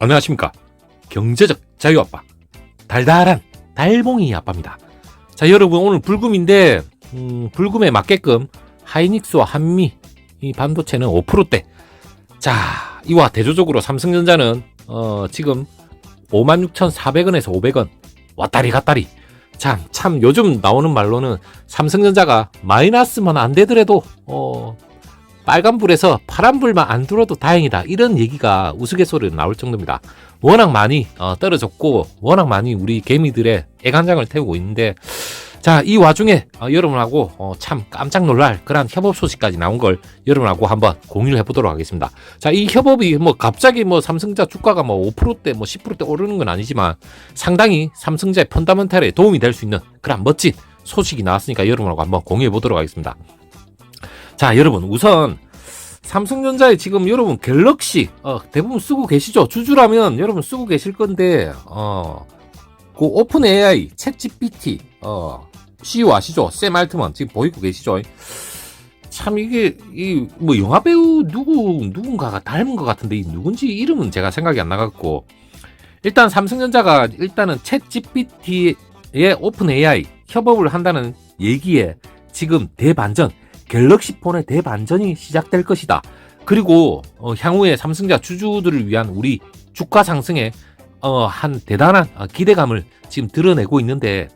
안녕하십니까. 경제적 자유 아빠. 달달한 달봉이 아빠입니다. 자, 여러분, 오늘 불금인데, 음, 불금에 맞게끔 하이닉스와 한미, 이 반도체는 5%대. 자, 이와 대조적으로 삼성전자는, 어, 지금 56,400원에서 500원. 왔다리 갔다리. 참, 참, 요즘 나오는 말로는 삼성전자가 마이너스만 안 되더라도, 어, 빨간불에서 파란불만 안 들어도 다행이다. 이런 얘기가 우스갯소리로 나올 정도입니다. 워낙 많이 어, 떨어졌고 워낙 많이 우리 개미들의 애간장을 태우고 있는데 자, 이 와중에 어, 여러분하고 어, 참 깜짝 놀랄 그런 협업 소식까지 나온 걸 여러분하고 한번 공유를 해보도록 하겠습니다. 자, 이 협업이 뭐 갑자기 뭐 삼성자 주가가 뭐 5%대 뭐 10%대 오르는 건 아니지만 상당히 삼성자의 펀다멘탈에 도움이 될 수 있는 그런 멋진 소식이 나왔으니까 여러분하고 한번 공유해 보도록 하겠습니다. 자, 여러분 우선 삼성전자에 지금 여러분 갤럭시 어, 대부분 쓰고 계시죠? 주주라면 여러분 쓰고 계실 건데 어, 그 오픈 AI, 챗 GPT 어, CEO 아시죠? 샘 알트먼 지금 보이고 계시죠? 참 이게 이 뭐 영화 배우 누구 누군가가 닮은 것 같은데 이 누군지 이름은 제가 생각이 안 나갔고 일단 삼성전자가 일단은 챗 GPT의 오픈 AI 협업을 한다는 얘기에 지금 대반전 갤럭시 폰의 대반전이 시작될 것이다. 그리고 어, 향후에 삼성자 주주들을 위한 우리 주가 상승에 어, 한 대단한 어, 기대감을 지금 드러내고 있는데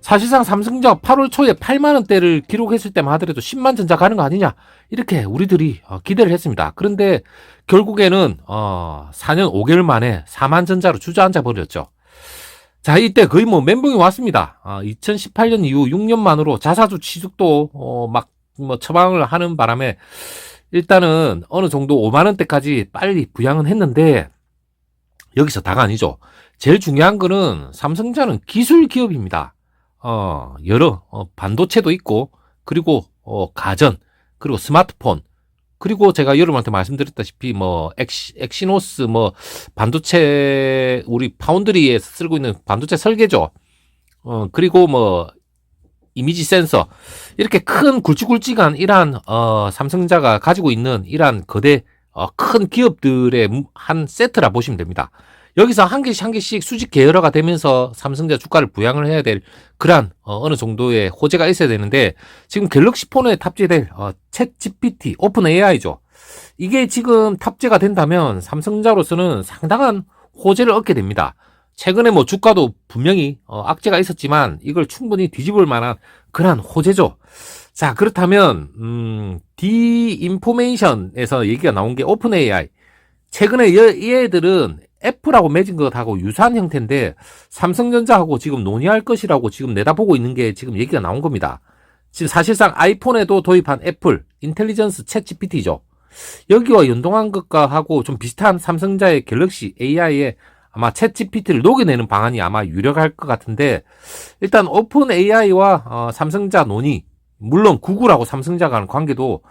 사실상 삼성자 8월 초에 8만 원대를 기록했을 때만 하더라도 10만 전자 가는 거 아니냐 이렇게 우리들이 어, 기대를 했습니다. 그런데 결국에는 어, 4년 5개월 만에 4만 전자로 주저앉아 버렸죠. 자, 이때 거의 뭐 멘붕이 왔습니다. 아, 2018년 이후 6년 만으로 자사주 취득도 어, 막 뭐 처방을 하는 바람에 일단은 어느 정도 5만 원대까지 빨리 부양은 했는데 여기서 다가 아니죠. 제일 중요한 거는 삼성자는 기술 기업입니다. 어, 여러 어, 반도체도 있고 그리고 어, 가전 그리고 스마트폰 그리고 제가 여러분한테 말씀드렸다시피 뭐 엑시, 엑시노스 뭐 반도체 우리 파운드리에서 쓰고 있는 반도체 설계죠. 어 그리고 뭐 이미지 센서 이렇게 큰 굵직굵직한 이러한 어 삼성자가 가지고 있는 이러한 거대 어, 큰 기업들의 한 세트라 보시면 됩니다. 여기서 한 개씩 한 개씩 수직 계열화가 되면서 삼성자 주가를 부양을 해야 될 그러한 어, 느 정도의 호재가 있어야 되는데 지금 갤럭시 폰에 탑재될 어, 챗 GPT, 오픈 AI죠. 이게 지금 탑재가 된다면 삼성자로서는 상당한 호재를 얻게 됩니다. 최근에 뭐 주가도 분명히 어, 악재가 있었지만 이걸 충분히 뒤집을 만한 그러한 호재죠. 자 그렇다면 음, 디인포메이션에서 얘기가 나온 게 오픈 AI. 최근에 이 얘들은 애플하고 맺은 것하고 유사한 형태인데 삼성전자하고 지금 논의할 것이라고 지금 내다보고 있는 게 지금 얘기가 나온 겁니다. 지금 사실상 아이폰에도 도입한 애플 인텔리전스 챗 GPT죠. 여기와 연동한 것과 하고 좀 비슷한 삼성자의 갤럭시 AI의 아마 챗 GPT를 녹여내는 방안이 아마 유력할 것 같은데 일단 오픈 AI와 어, 삼성자 논의 물론 구글하고 삼성자가 하는 관계도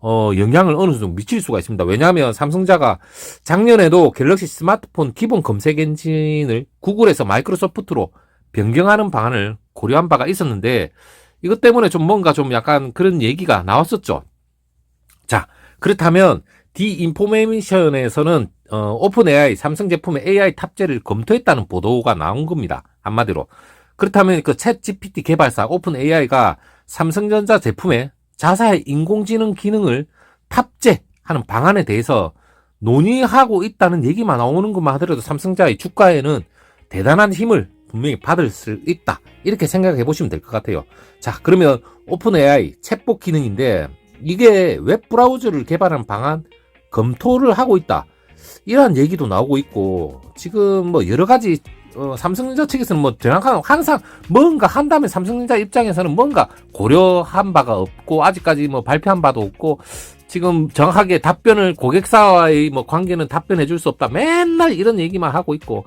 어, 영향을 어느 정도 미칠 수가 있습니다. 왜냐하면 삼성자가 작년에도 갤럭시 스마트폰 기본 검색 엔진을 구글에서 마이크로소프트로 변경하는 방안을 고려한 바가 있었는데 이것 때문에 좀 뭔가 좀 약간 그런 얘기가 나왔었죠. 자, 그렇다면 디인포메이션에서는 어, 오픈 AI 삼성 제품의 AI 탑재를 검토했다는 보도가 나온 겁니다. 한마디로. 그렇다면 그 챗 GPT 개발사 오픈 AI가 삼성전자 제품에 자사의 인공지능 기능을 탑재하는 방안에 대해서 논의하고 있다는 얘기만 나오는 것만 하더라도 삼성자의 주가에는 대단한 힘을 분명히 받을 수 있다. 이렇게 생각해 보시면 될 것 같아요. 자, 그러면 오픈 AI 챗봇 기능인데 이게 웹 브라우저를 개발한 방안 검토를 하고 있다. 이러한 얘기도 나오고 있고 지금 뭐 여러 가지 어, 삼성전자 측에서는 뭐 정확한 항상 뭔가 한다면 삼성전자 입장에서는 뭔가 고려한 바가 없고 아직까지 뭐 발표한 바도 없고 지금 정확하게 답변을 고객사와의 뭐 관계는 답변해 줄 수 없다. 맨날 이런 얘기만 하고 있고.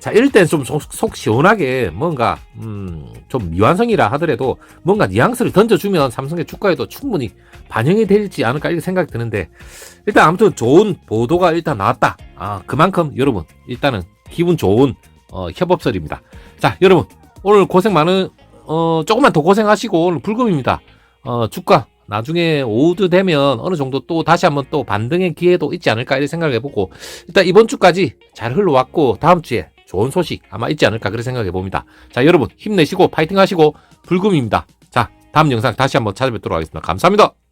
자, 이럴 때는 좀속 시원하게 뭔가, 음, 좀 미완성이라 하더라도 뭔가 뉘앙스를 던져주면 삼성의 주가에도 충분히 반영이 되지 않을까 이렇게 생각이 드는데 일단 아무튼 좋은 보도가 일단 나왔다. 아, 그만큼 여러분, 일단은 기분 좋은 어, 협업설입니다. 자, 여러분, 오늘 고생 많은, 어, 조금만 더 고생하시고 오늘 불금입니다. 어, 주가 나중에 오후도 되면 어느 정도 또 다시 한번 또 반등의 기회도 있지 않을까 이런 생각을 해보고 일단 이번 주까지 잘 흘러왔고 다음 주에 좋은 소식 아마 있지 않을까 그런 생각해 봅니다. 자 여러분 힘내시고 파이팅 하시고 불금입니다. 자 다음 영상 다시 한번 찾아뵙도록 하겠습니다. 감사합니다.